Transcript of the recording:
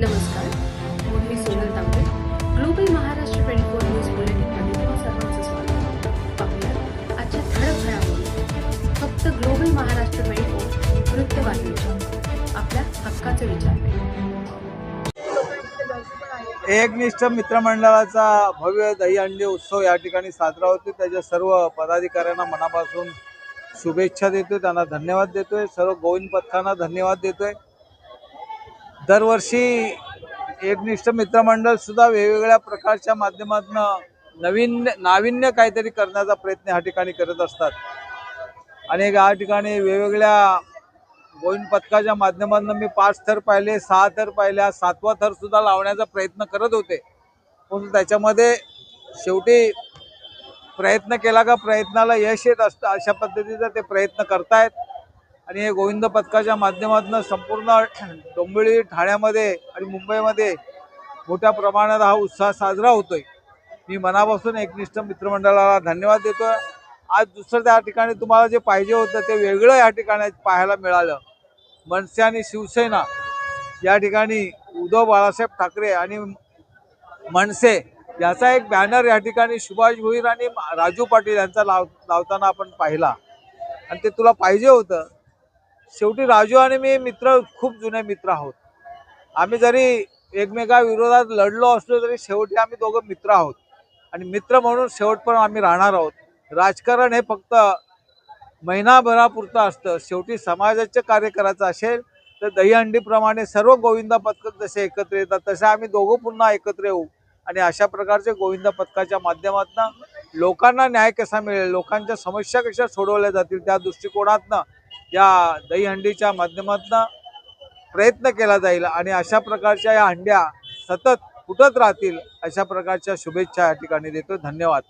नमस्कार. मी Sonal Tambe. Global Maharashtra twenty four news बुलेटिनमध्ये तुम्हा सर्वांचं स्वागत पाहूया आजच्या ठळक घडामोडी. फक्त ग्लोबल महाराष्ट्र ट्वेंटी फोर वृत्त बातमीच्या आपल्या हक्काचे विचार एकनिष्ठ मित्रमंडळाचा भव्य दहीहंडी उत्सव या ठिकाणी साजरा होतो त्याच्या सर्व पदाधिकाऱ्यांना मनापासून शुभेच्छा देतोय. त्यांना धन्यवाद देतोय. सर्व गोविंद पथकांना धन्यवाद देतोय. दरवर्षी एकनिष्ठ मित्रमंडळ सुद्धा वेगवेगळ्या प्रकारच्या माध्यमातून नवीन नाविन्य काहीतरी करण्याचा प्रयत्न ह्या ठिकाणी करत असतात. आणि या ठिकाणी वेगवेगळ्या गोविंद पथकाच्या माध्यमातून मी पाच थर पाहिले सहा थर पाहिल्या सातवा थरसुद्धा लावण्याचा प्रयत्न करत होते. परंतु त्याच्यामध्ये शेवटी प्रयत्न केला का प्रयत्नाला यश येत असतं अशा पद्धतीचा ते प्रयत्न करतायत. आणि हे गोविंद पथकाच्या माध्यमातून संपूर्ण डोंबिवली ठाण्यामध्ये आणि मुंबईमध्ये मोठ्या प्रमाणात हा उत्साह साजरा होतोय. मी मनापासून एकनिष्ठ मित्रमंडळाला धन्यवाद देतो आज दुसरं त्या ठिकाणी तुम्हाला जे पाहिजे होतं ते वेगळं या ठिकाणी पाहायला मिळालं. मनसे आणि शिवसेना या ठिकाणी उद्धव बाळासाहेब ठाकरे आणि मनसे याचा एक बॅनर या ठिकाणी सुभाष भोईर आणि राजू पाटील यांचा लाव लावताना आपण पाहिला. आणि ते तुला पाहिजे होतं. शेवटी राजू आणि मी मित्र खूप जुने मित्र आहोत. आम्ही जरी एकमेकाविरोधात लढलो असलो तरी शेवटी आम्ही दोघं मित्र आहोत. आणि मित्र म्हणून शेवटपर्यंत आम्ही राहणार आहोत. राजकारण हे फक्त महिनाभरापुरतं असतं. शेवटी समाजाचे कार्य करायचं असेल तर दहीहंडीप्रमाणे सर्व गोविंदा पथक जसे एकत्र येतात तसे आम्ही दोघं पुन्हा एकत्र येऊ. आणि अशा प्रकारचे गोविंदा पथकाच्या माध्यमातून लोकांना न्याय कसा मिळेल लोकांच्या समस्या कशा सोडवल्या जातील त्या दृष्टिकोनातनं या दहीहंडीच्या माध्यमातून प्रयत्न केला जाईल आणि अशा प्रकारच्या या हंड्या सतत फुटत राहतील अशा प्रकारच्या शुभेच्छा या ठिकाणी देतो. धन्यवाद.